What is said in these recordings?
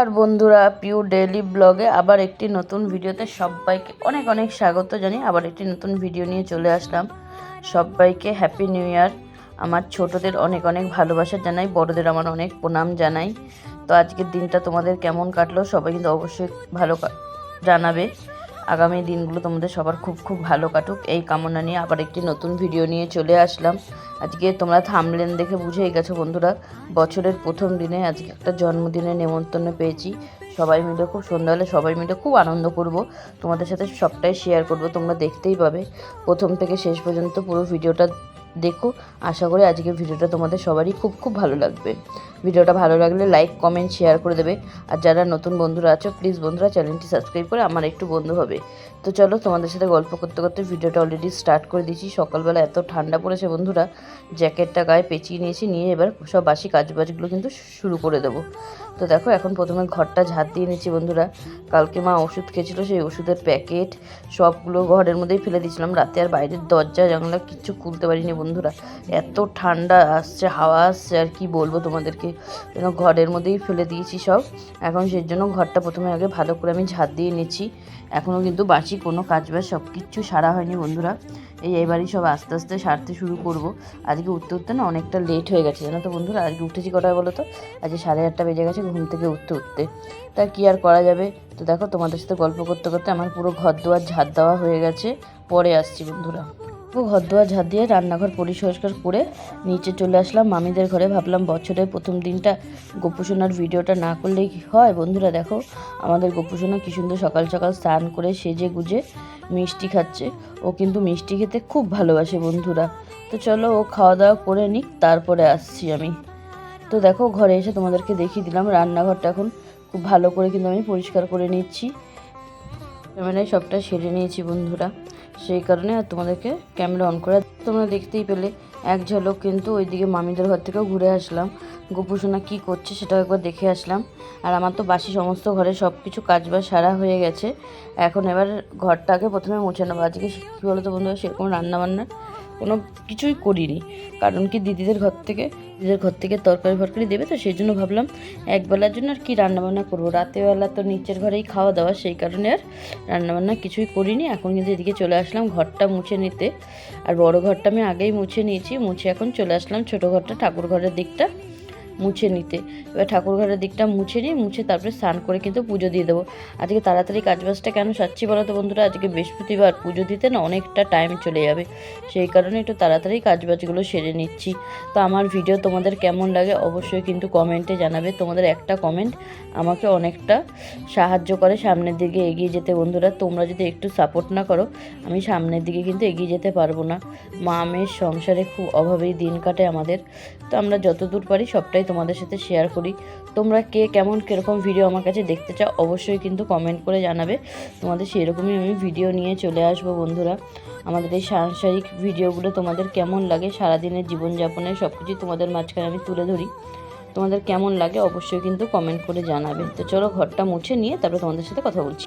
আর বন্ধুরা পিউ ডেলি ব্লগে আবার একটি নতুন ভিডিওতে সবাইকে অনেক অনেক স্বাগত জানি আবার একটি নতুন ভিডিও নিয়ে চলে আসলাম। সবাইকে হ্যাপি নিউ ইয়ার আমার ছোটদের অনেক অনেক ভালোবাসা জানাই, বড়দের আমার অনেক প্রণাম জানাই। তো আজকের দিনটা তোমাদের কেমন কাটলো সবাই কিন্তু অবশ্যই ভালো জানাবে। আগামী দিনগুলো তোমাদের সবার খুব খুব ভালো কাটুক। এই কামনা নিয়ে আবার একটি নতুন ভিডিও নিয়ে চলে আসলাম। আজকে তোমরা থামলেন দেখে বুঝেই গেছো বন্ধুরা, বছরের প্রথম দিনে আজকে একটা জন্মদিনের নেমন্তন্ন পেয়েছি। সবাই মিলে খুব সন্ধ্যাবেলা সবাই মিলে খুব আনন্দ করব। তোমাদের সাথে সবটাই শেয়ার করব, তোমরা দেখতেই পাবে। প্রথম থেকে শেষ পর্যন্ত পুরো ভিডিওটা দেখো। আশা করি আজকে ভিডিওটা তোমাদের সবারই খুব খুব ভালো লাগবে। ভিডিওটা ভালো লাগলে লাইক, কমেন্ট, শেয়ার করে দেবে। আর যারা নতুন বন্ধুরা আছো প্লিজ বন্ধুরা, চ্যানেলটি সাবস্ক্রাইব করে আমার একটু বন্ধু হবে। তো চলো তোমাদের সাথে গল্প করতে করতে ভিডিওটা অলরেডি স্টার্ট করে দিয়েছি। সকালবেলা এত ঠান্ডা পড়েছে বন্ধুরা, জ্যাকেটটা গায়ে পেঁচিয়ে নিয়েছি, নিয়ে এবার সব বাসি কাজবাজগুলো কিন্তু শুরু করে দেবো। তো দেখো, এখন প্রথমে ঘরটা ঝাঁট দিয়ে নিচ্ছি বন্ধুরা। কালকে মা ওষুধ খেয়েছিল, সেই ওষুধের প্যাকেট সবগুলো ঘরের মধ্যেই ফেলে দিয়েছিলাম। রাতে আর বাইরের দরজা, জানলা কিচ্ছু খুলতে পারিনি বন্ধুরা। এত ঠান্ডা আসছে, হাওয়া আসছে, আর কি বলব তোমাদেরকে? যেন ঘরের মধ্যেই ফেলে দিয়েছি সব। এখন সেই জন্য ঘরটা প্রথমে আগে ভালো করে আমি ঝাঁট দিয়ে নিচ্ছি। এখনও কিন্তু বাঁচি কোনো কাজ বাজ সব কিচ্ছু সারা হয়নি বন্ধুরা। এই এবারই সব আস্তে আস্তে সারতে শুরু করব। আজকে উঠতে উঠতে না অনেকটা লেট হয়ে গেছে, জানো তো বন্ধুরা? আজকে উঠেছি কটায় বলো তো? আজকে সাড়ে আটটা বেজে গেছে ঘুম থেকে উঠতে উঠতে। তা কি আর করা যাবে? তো দেখো তোমাদের সাথে গল্প করতে করতে আমার পুরো ঘর দুয়ার ঝাড় দেওয়া হয়ে গেছে। পরে আসছি বন্ধুরা। ঘর দুয়ার ঝাঁ দিয়ে রান্নাঘর পরিষ্কার করে নিচে চলে আসলাম। মামিদের ঘরে ভাবলাম, বছরের প্রথম দিনটা গোপুসোনার ভিডিওটা না করলেই হয়? বন্ধুরা, দেখো, আমাদের গোপুসোনা কি সুন্দর সকাল সকাল স্নান করে সেজে গুজে মিষ্টি খাচ্ছে। ও কিন্তু মিষ্টি খেতে খুব ভালোবাসে, বন্ধুরা। তো চলো, ও খাওয়া দাওয়া করে নিক, তারপরে আসছি আমি। তো দেখো, ঘরে এসে তোমাদেরকে দেখিয়ে দিলাম, রান্নাঘরটা এখন খুব ভালো করে কিন্তু আমি পরিষ্কার করে নিচ্ছি। ক্যামেরায় সবটা সেরে নিয়েছি, বন্ধুরা। সেই কারণে আর তোমাদেরকে ক্যামেরা অন করে তোমরা দেখতেই পেলে। এক ঝলক কিন্তু ওইদিকে মামিদের ঘর থেকেও ঘুরে আসলাম। গোপুসোনা কী করছে সেটাও একবার দেখে আসলাম। আর আমার তো বাসি সমস্ত ঘরে সব কিছু কাজ কাজবাজ সারা হয়ে গেছে। এখন এবার ঘরটাকে প্রথমে মুছে নেব। আজকে কী বলতো বন্ধুরা? সেরকম রান্নাবান্না। কোনো কিছুই করিনি। কারণ কি দিদিদের ঘর থেকে দিদিদের ঘর থেকে তরকারি ফরকারি দেবে তো সেই জন্য ভাবলাম একবেলার জন্য আর কি রান্নাবান্না করব। রাতেবেলা তো নিচের ঘরেই খাওয়া দাওয়া, সেই কারণে আর রান্নাবান্না কিছুই করিনি। এখন কিন্তু এদিকে চলে আসলাম ঘরটা মুছে নিতে। আর বড় ঘরটা আমি আগেই মুছে নিয়েছি। মুছে এখন চলে আসলাম ছোটো ঘরটা, ঠাকুর ঘরের দিকটা। মুছে নিতে। এবার ঠাকুর ঘরের দিকটা মুছে নিয়ে মুছে তারপরে স্নান করে কিন্তু পুজো দিয়ে দেবো। আজকে তাড়াতাড়ি কাজবাজটা কেন সারছি বলো তো বন্ধুরা? আজকে বৃহস্পতিবার, পুজো দিতে না অনেকটা টাইম চলে যাবে। সেই কারণে একটু তাড়াতাড়ি কাজবাজগুলো সেরে নিচ্ছি। তো আমার ভিডিও তোমাদের কেমন লাগে অবশ্যই কিন্তু কমেন্টে জানাবে। তোমাদের একটা কমেন্ট আমাকে অনেকটা সাহায্য করে সামনের দিকে এগিয়ে যেতে। বন্ধুরা, তোমরা যদি একটু সাপোর্ট না করো, আমি সামনের দিকে কিন্তু এগিয়ে যেতে পারব না। মা মেয়ের সংসারে খুব অভাবেই দিন কাটে আমাদের। তো আমরা যতদূর পারি সবটাই তোমাদের সাথে শেয়ার করি। তোমরা কে কেমন, কীরকম ভিডিও আমার কাছে দেখতে চাও অবশ্যই কিন্তু কমেন্ট করে জানাবে। তোমাদের সেরকমই আমি ভিডিও নিয়ে চলে আসব বন্ধুরা। আমাদের এই সাংসারিক ভিডিওগুলো তোমাদের কেমন লাগে, সারাদিনের জীবনযাপনে সব কিছুই তোমাদের মাঝখানে আমি তুলে ধরি। তোমাদের কেমন লাগে অবশ্যই কিন্তু কমেন্ট করে জানাবে। তো চলো ঘরটা মুছে নিয়ে তারপরে তোমাদের সাথে কথা বলছি।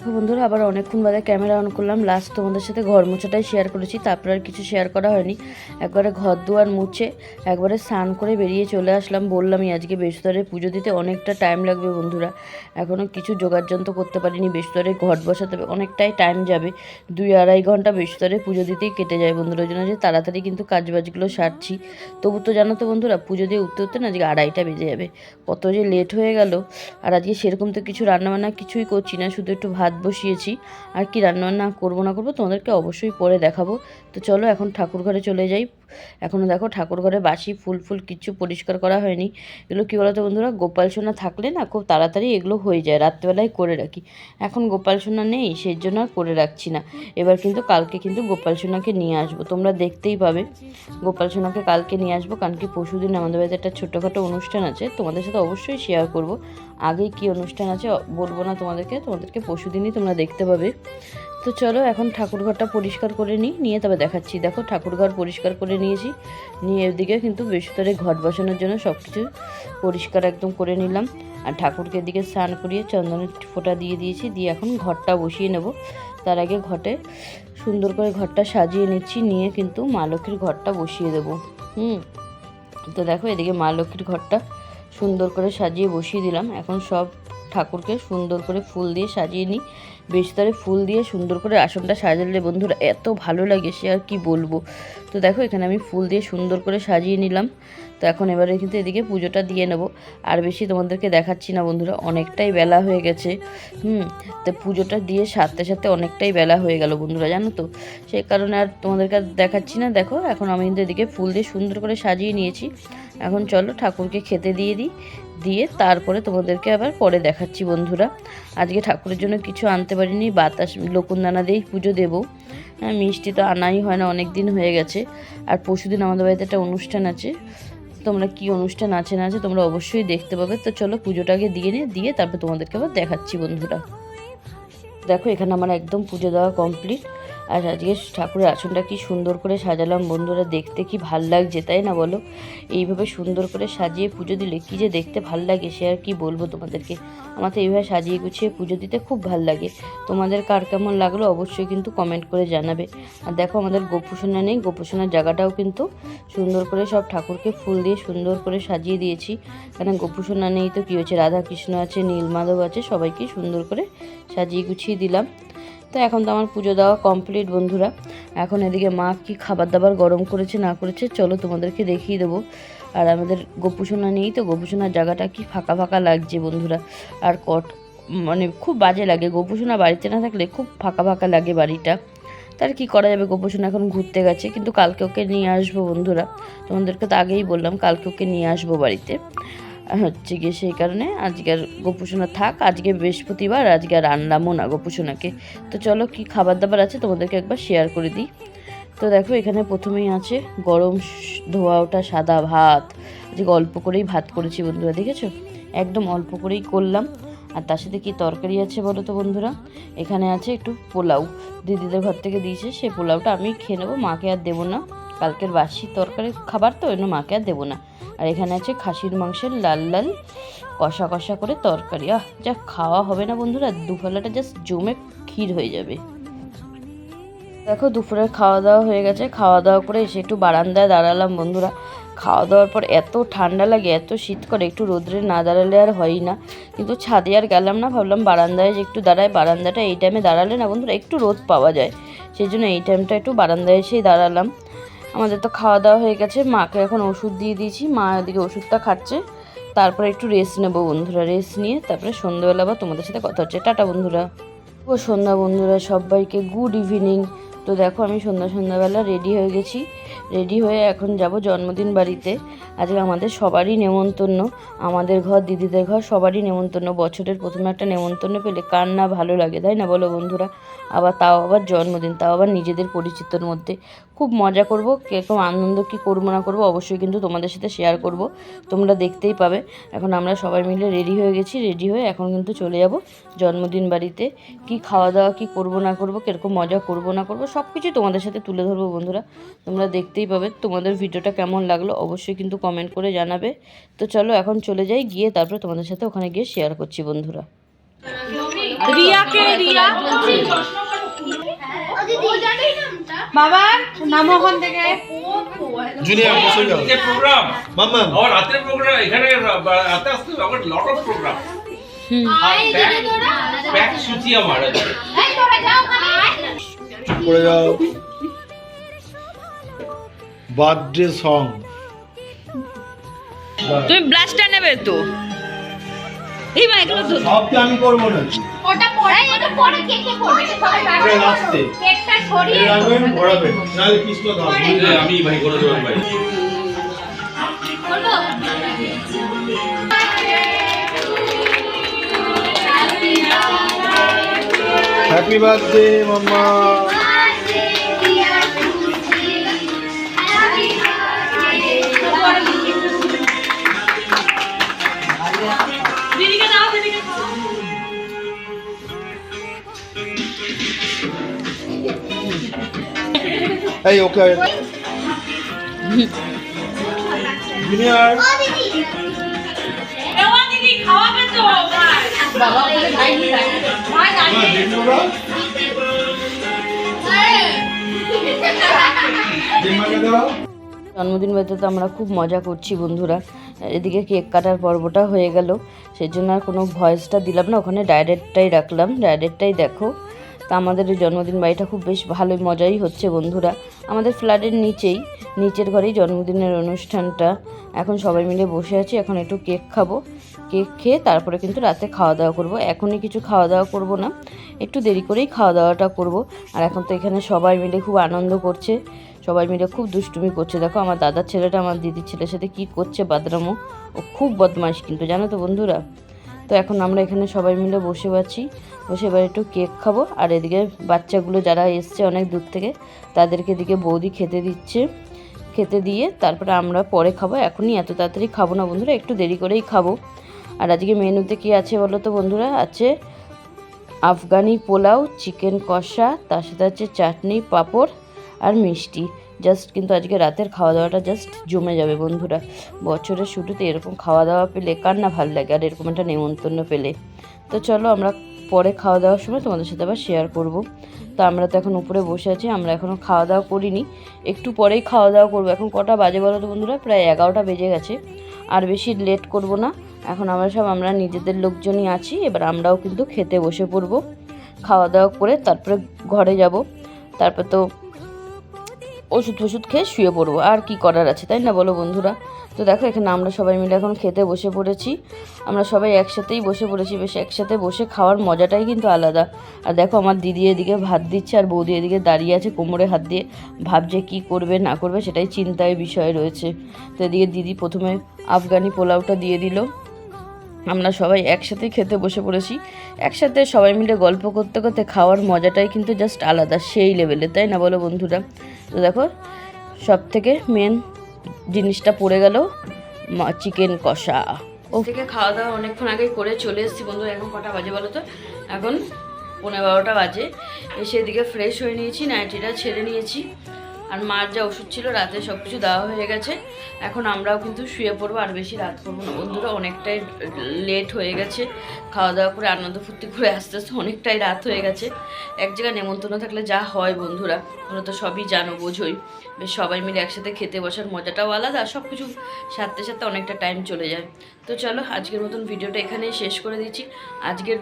তো বন্ধুরা, আবার অনেকক্ষণ বাদে ক্যামেরা অন করলাম। লাস্ট তোমাদের সাথে ঘর মোছাটাই শেয়ার করেছি, তারপর আর কিছু শেয়ার করা হয়নি। একবারে ঘর দুয়ার মুছে, একবারে স্নান করে বেরিয়ে চলে আসলাম। বললামই আজকে বৃহস্পতিবারে পুজো দিতে অনেকটা টাইম লাগবে বন্ধুরা। এখনও কিছু যোগাযন্ত্র করতে পারিনি বৃহস্পতিবারে ঘট বসাতে অনেকটাই টাইম যাবে। দুই আড়াই ঘণ্টা বৃহস্পতিবারে পুজো দিতেই কেটে যায় বন্ধুরা, ওই জন্য যে তাড়াতাড়ি কিন্তু কাজবাজগুলো সারছি। তবু তো জানো তো বন্ধুরা, পুজো দিয়ে উঠতে উঠতে না আজকে আড়াইটা বেজে যাবে। কত যে লেট হয়ে গেল, আর আজকে সেরকম তো কিছু রান্নাবান্না কিছুই করছি না, শুধু একটু ভাত বসিয়েছি। আর কি রান্নাবান্না করব না করব তোমাদেরকে অবশ্যই পরে দেখাবো। তো চলো এখন ঠাকুর ঘরে চলে যাই। এখনও দেখো ঠাকুর ঘরে বাসি, ফুল ফুল কিচ্ছু পরিষ্কার করা হয়নি। এগুলো কী বলতো বন্ধুরা, গোপাল সোনা থাকলে না খুব তাড়াতাড়ি এগুলো হয়ে যায়, রাত্রেবেলায় করে রাখি। এখন গোপাল সোনা নেই সেই জন্য আর করে রাখছি না। এবার কিন্তু কালকে কিন্তু গোপাল সোনাকে নিয়ে আসব, তোমরা দেখতেই পাবে। গোপাল সোনাকে কালকে নিয়ে আসব, কারণ কি পরশু দিন আমাদের বাড়িতে একটা ছোটোখাটো অনুষ্ঠান আছে, তোমাদের সাথে অবশ্যই শেয়ার করব। আগে কি অনুষ্ঠান আছে, বলব না তোমাদেরকে তোমাদেরকে পরশু দিনই তোমরা দেখতে পাবে। তো চলো এখন ঠাকুরঘরটা পরিষ্কার করে নিই, নিয়ে তবে দেখাচ্ছি। দেখো ঠাকুরঘর পরিষ্কার করে নিয়েছি। নিয়ে এদিকে কিন্তু বৃহস্পতিবারে ঘট বসানোর জন্য সব কিছু পরিষ্কার একদম করে নিলাম। আর ঠাকুরকে এদিকে স্নান করিয়ে চন্দনের ফোঁটা দিয়ে দিয়েছি, দিয়ে এখন ঘরটা বসিয়ে নেব। তার আগে ঘটে সুন্দর করে ঘরটা সাজিয়ে নিচ্ছি, নিয়ে কিন্তু মা লক্ষ্মীর ঘরটা বসিয়ে দেবো। হুম। তো দেখো এদিকে মা লক্ষ্মীর ঘরটা সুন্দর করে সাজিয়ে বসিয়ে দিলাম। এখন সব ঠাকুরকে সুন্দর করে ফুল দিয়ে সাজিয়ে নিই। বেশতরে ফুল দিয়ে সুন্দর করে আসনটা সাজালে বন্ধুরা এত ভালো লাগে, সে আর কি বলব? তো দেখো, এখানে আমি ফুল দিয়ে সুন্দর করে সাজিয়ে নিলাম। তো এখন এবারে কিন্তু এদিকে পুজোটা দিয়ে নেব। আর বেশি তোমাদেরকে দেখাচ্ছি না বন্ধুরা, অনেকটাই বেলা হয়ে গেছে। হুম, তো পুজোটা দিয়ে সারতে সারতে অনেকটাই বেলা হয়ে গেল বন্ধুরা, জানো তো? সেই কারণে আর তোমাদেরকে দেখাচ্ছি না। দেখো, এখন আমি কিন্তু এদিকে ফুল দিয়ে সুন্দর করে সাজিয়ে নিয়েছি। এখন চলো ঠাকুরকে খেতে দিয়ে দিই। দিয়ে তারপরে তোমাদেরকে আবার পরে দেখাচ্ছি, বন্ধুরা। আজকে ঠাকুরের জন্য কিছু আনতে পারিনি, বাতাস, লকুনদানা দিয়েই পুজো দেবো। হ্যাঁ মিষ্টি তো আনাই হয় না অনেক দিন হয়ে গেছে। আর পরশুদিন আমাদের বাড়িতে একটা অনুষ্ঠান আছে। তোমরা কি অনুষ্ঠান আছে, না আছে, তোমরা অবশ্যই দেখতে পাবে। তো চলো পুজোটাকে দিয়ে নিয়ে দিয়ে তারপর তোমাদেরকে আবার দেখাচ্ছি, বন্ধুরা। দেখো, এখানে আমার একদম পুজো দেওয়া কমপ্লিট আর আজকে ঠাকুরের আসনটা কি সুন্দর করে সাজালাম। বন্ধুরা, দেখতে কি ভালো লাগছে, তাই না বলো? এইভাবে সুন্দর করে সাজিয়ে পুজো দিলে কি যে দেখতে ভালো লাগে, সে আর কি বলব তোমাদেরকে? আমার তো এইভাবে সাজিয়ে গুছিয়ে পুজো দিতে খুব ভালো লাগে। তোমাদের কার কেমন লাগল অবশ্যই কিন্তু কমেন্ট করে জানাবে। আর দেখো আমাদের গোপুসোনা নেই, গোপুসোনার জায়গাটাও কিন্তু সুন্দর করে সব ঠাকুরকে ফুল দিয়ে সুন্দর করে সাজিয়ে দিয়েছি। কেন গোপুসোনা নেই তো কী হয়েছে? রাধাকৃষ্ণ আছে, নীলমাধব আছে, সবাইকে সুন্দর করে সাজিয়ে গুছিয়ে দিলাম। তো এখন তো আমার পুজো দেওয়া কমপ্লিট বন্ধুরা। এখন এদিকে মা কি খাবার দাবার গরম করেছে, না করেছে, চলো তোমাদেরকে দেখিয়ে দেবো। আর আমাদের গোপুসোনা নেই তো, গোপুসোনার জায়গাটা কি ফাঁকা ফাঁকা লাগছে, বন্ধুরা। আর কট মানে খুব বাজে লাগে, গোপুসোনা বাড়িতে না থাকলে খুব ফাঁকা ফাঁকা লাগে বাড়িটা। তার কি করা যাবে, গোপুসোনা এখন ঘুরতে গেছে, কিন্তু কালকে ওকে নিয়ে আসব, বন্ধুরা। তোমাদেরকে তো আগেই বললাম, কালকে ওকে নিয়ে আসব বাড়িতে। হচ্ছে গিয়ে সেই কারণে আজকের গোপুসোনা থাক, আজকে বৃহস্পতিবার, আজকে আর আনলামও না গোপুসোনাকে। তো চলো কি খাবার দাবার আছে তোমাদেরকে একবার শেয়ার করে দিই। তো দেখো এখানে প্রথমেই আছে গরম ধোয়া ওঠা সাদা ভাত। আজকে অল্প করেই ভাত করেছি বন্ধুরা, দেখেছ? একদম অল্প করেই করলাম। আর তার সাথে কি তরকারি আছে বলো তো বন্ধুরা? এখানে আছে একটু পোলাও। দিদিদের ঘর থেকে দিয়েছে সেই পোলাওটা আমি খেয়ে নেব, মাকে আর দেবো না। কালকের বাসি তরকারি খাবার তো ওই মাকে আর দেবো না। আর এখানে আছে খাসির মাংসের লাল লাল কষা কষা করে তরকারি। আহ, যা খাওয়া হবে না বন্ধুরা দুফলাটা জাস্ট জমে ক্ষীর হয়ে যাবে। দেখো দুপুরের খাওয়া দাওয়া হয়ে গেছে। খাওয়া দাওয়া করে এসে একটু বারান্দায় দাঁড়ালাম বন্ধুরা। খাওয়া দাওয়ার পর এত ঠান্ডা লাগে, এত শীত করে, একটু রোদ্রে না দাঁড়ালে আর হয়ই না। কিন্তু ছাদে আর গেলাম না, ভাবলাম বারান্দায় যে একটু দাঁড়ায় বারান্দাটা এই টাইমে দাঁড়ালে না বন্ধুরা, একটু রোদ পাওয়া যায়। সেই জন্য এই টাইমটা একটু বারান্দায় এসেই দাঁড়ালাম। আমাদের তো খাওয়া দাওয়া হয়ে গেছে। মাকে এখন ওষুধ দিয়ে দিয়েছি। মা এদিকে ওষুধটা খাচ্ছে। তারপরে একটু রেস্ট নেব বন্ধুরা রেস্ট নিয়ে তারপরে সন্ধ্যাবেলা বা তোমাদের সাথে কথা হচ্ছে। টাটা বন্ধুরা। ও সন্ধ্যা বন্ধুরা, সবাইকে গুড ইভিনিং তো দেখো আমি সন্ধ্যা সন্ধ্যাবেলা রেডি হয়ে গেছি। রেডি হয়ে এখন যাব জন্মদিন বাড়িতে। আজকে আমাদের সবারই নেমন্তন্ন। আমাদের ঘর, দিদিদের ঘর সবারই নেমন্তন্ন। বছরের প্রথমে একটা নেমন্তন্ন পেলে কার না ভালো লাগে, তাই না বলো বন্ধুরা? আবার তাও আবার জন্মদিন, তাও আবার নিজেদের পরিচিতর মধ্যে। খুব মজা করব, কীরকম আনন্দ কী করব না করব অবশ্যই কিন্তু তোমাদের সাথে শেয়ার করব। তোমরা দেখতেই পাবে। এখন আমরা সবাই মিলে রেডি হয়ে গেছি রেডি হয়ে এখন কিন্তু চলে যাব জন্মদিন বাড়িতে। কি খাওয়া দাওয়া, কি করব না করব, কীরকম মজা করব না করব সব কিছুই তোমাদের সাথে তুলে ধরবো বন্ধুরা। তোমরা দেখতেই পাবে তোমাদের ভিডিওটা কেমন লাগল অবশ্যই কিন্তু কমেন্ট করে জানাবে। তো চলো এখন চলে যাই গিয়ে তারপরে তোমাদের সাথে ওখানে গিয়ে শেয়ার করছি বন্ধুরা। রিয়াকে রিয়া। বাবা নাম ওখান থেকে। জুনিয়র বসে যাও। প্রোগ্রাম মাম্মা। আমার রাতের প্রোগ্রাম এখানে রাতে আসতে আমার লট অফ প্রোগ্রাম আর ব্যাক ব্যাক সূচি আমার চুপ করে যাও। Birthday song. তুমি ব্লাস্টার নেবে তো। এই মা এগুলো তো সবটা আমি করব না। ওটা পরে ওটা পরে কেকে পড়বে সবাই এটা লাস্টে কেকটা সরিয়ে রাখবেন ভরাবেন নাহলে কৃষ্ণ দাম আমি ভাই করে দেবো ভাই। বলব হ্যাপি বার্থডে মাম্মা। জিম্মাকে দাও জন্মদিন বাড়িতে তো আমরা খুব মজা করছি, বন্ধুরা। এদিকে কেক কাটার পর্বটা হয়ে গেল সেই জন্য আর কোনো ভয়েসটা দিলাম না, ওখানে ডাইরেক্টটাই রাখলাম। ডাইরেক্টটাই দেখো। তা আমাদের জন্মদিন বাড়িটা খুব বেশ ভালোই, মজাই হচ্ছে বন্ধুরা। আমাদের ফ্ল্যাটের নিচেই, নিচের ঘরেই জন্মদিনের অনুষ্ঠানটা। এখন সবাই মিলে বসে আছি, এখন একটু কেক খাব। কেক খেয়ে তারপরে কিন্তু রাতে খাওয়া দাওয়া করব। এখনই কিছু খাওয়া দাওয়া করব না, একটু দেরি করেই খাওয়া দাওয়াটা করব। আর এখন তো এখানে সবাই মিলে খুব আনন্দ করছে, সবাই মিলে খুব দুষ্টুমি করছে। দেখো, আমার দাদার ছেলেটা, আমার দিদির ছেলের সাথে কি করছে বাদরামো। ও খুব বদমাইশ কিন্তু, জানো তো বন্ধুরা। তো এখন আমরা এখানে সবাই মিলে বসে আছি। বসে এবার একটু কেক খাব। আর এদিকে বাচ্চাগুলো যারা এসছে অনেক দূর থেকে, তাদেরকে এদিকে বৌদি খেতে দিচ্ছে। খেতে দিয়ে তারপরে আমরা পরে খাব। এখনই এত তাড়াতাড়ি খাব না বন্ধুরা, একটু দেরি করেই খাব। আর আজকে মেনুতে কি আছে বলো তো বন্ধুরা? আছে আফগানি পোলাও, চিকেন কষা, তার সাথে আছে চাটনি, পাঁপড় আর মিষ্টি। জাস্ট কিন্তু আজকে রাতের খাওয়া দাওয়াটা জাস্ট জমে যাবে বন্ধুরা। বছরের শুরুতে এরকম খাওয়া দাওয়া পেলে কার না ভালো লাগে? আর এরকম একটা নেমন্তন্ন পেলে। তো চলো আমরা পরে খাওয়া দাওয়ার সময় তোমাদের সাথে আবার শেয়ার করব। তো আমরা তো এখন উপরে বসে আছি, আমরা এখনও খাওয়া দাওয়া করিনি। একটু পরেই খাওয়া দাওয়া করব। এখন কটা বাজে বলো তো বন্ধুরা? প্রায় এগারোটা বেজে গেছে। আর বেশি লেট করব না। এখন আমরা সব, আমরা নিজেদের লোকজনই আছি। এবার আমরাও কিন্তু খেতে বসে পড়ব। খাওয়া দাওয়া করে তারপরে ঘরে যাব। তারপর তো ওষুধ ফষুধ খেয়ে শুয়ে পড়ব। আর কি করার আছে, তাই না বলো বন্ধুরা? তো দেখো, এখানে আমরা সবাই মিলে এখন খেতে বসে পড়েছি। আমরা সবাই একসাথেই বসে পড়েছি, বেশ একসাথে বসে খাওয়ার মজাটাই কিন্তু আলাদা। আর দেখো, আমার দিদি এদিকে ভাত দিচ্ছে আর বৌদি এদিকে দাঁড়িয়ে আছে কোমরে হাত দিয়ে। ভাবছে কি করবে, না করবে, সেটাই চিন্তায় বিষয় রয়েছে। তো এদিকে দিদি প্রথমে আফগানি পোলাওটা দিয়ে দিল। আমরা সবাই একসাথেই খেতে বসে পড়েছি। একসাথে সবাই মিলে গল্প করতে করতে খাওয়ার মজাটাই কিন্তু জাস্ট আলাদা, সেই লেভেলে তাই না বলো বন্ধুরা? দেখো সব থেকে মেন জিনিসটা পড়ে গেল চিকেন কষা। ও থেকে খাওয়া দাওয়া অনেকক্ষণ আগে করে চলে এসেছি বন্ধু এখন কটা বাজে বলো তো? এখন পনেরো বারোটা বাজে। এসে এদিকে ফ্রেশ হয়ে নিয়েছি নাইটিটা ছেড়ে নিয়েছি। আর মার যা ওষুধ ছিল, রাতে সব কিছু দেওয়া হয়ে গেছে। এখন আমরাও কিন্তু শুয়ে পড়ব, আর বেশি রাত করব না। বন্ধুরা, অনেকটাই লেট হয়ে গেছে। খাওয়া দাওয়া করে, আনন্দ ফুর্তি করে আস্তে আস্তে অনেকটাই রাত হয়ে গেছে। এক জায়গায় নেমন্তন্ন থাকলে যা হয় বন্ধুরা, তোমরা তো সবই জানো, বোঝোই। বেশ সবাই মিলে একসাথে খেতে বসার মজাটাও আলাদা সব কিছু সাথে সাথে অনেকটা টাইম চলে যায়। তো চলো, আজকের মতন ভিডিওটা এখানেই শেষ করে দিচ্ছি। আজকের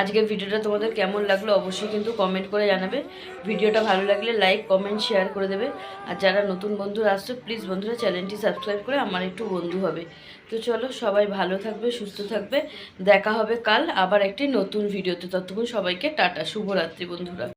আজকের ভিডিওটা তোমাদের কেমন লাগল অবশ্যই কিন্তু কমেন্ট করে জানাবে। ভিডিওটা ভালো লাগলে লাইক কমেন্ট শেয়ার করে দেবে। আর যারা নতুন বন্ধুরা আসছো প্লিজ বন্ধুরা চ্যানেলটি সাবস্ক্রাইব করে আমার একটু বন্ধু হবে। তো চলো সবাই ভালো থাকবে, সুস্থ থাকবে। দেখা হবে কাল আবার একটি নতুন ভিডিওতে। ততক্ষণ সবাইকে টাটা, শুভরাত্রি বন্ধুরা।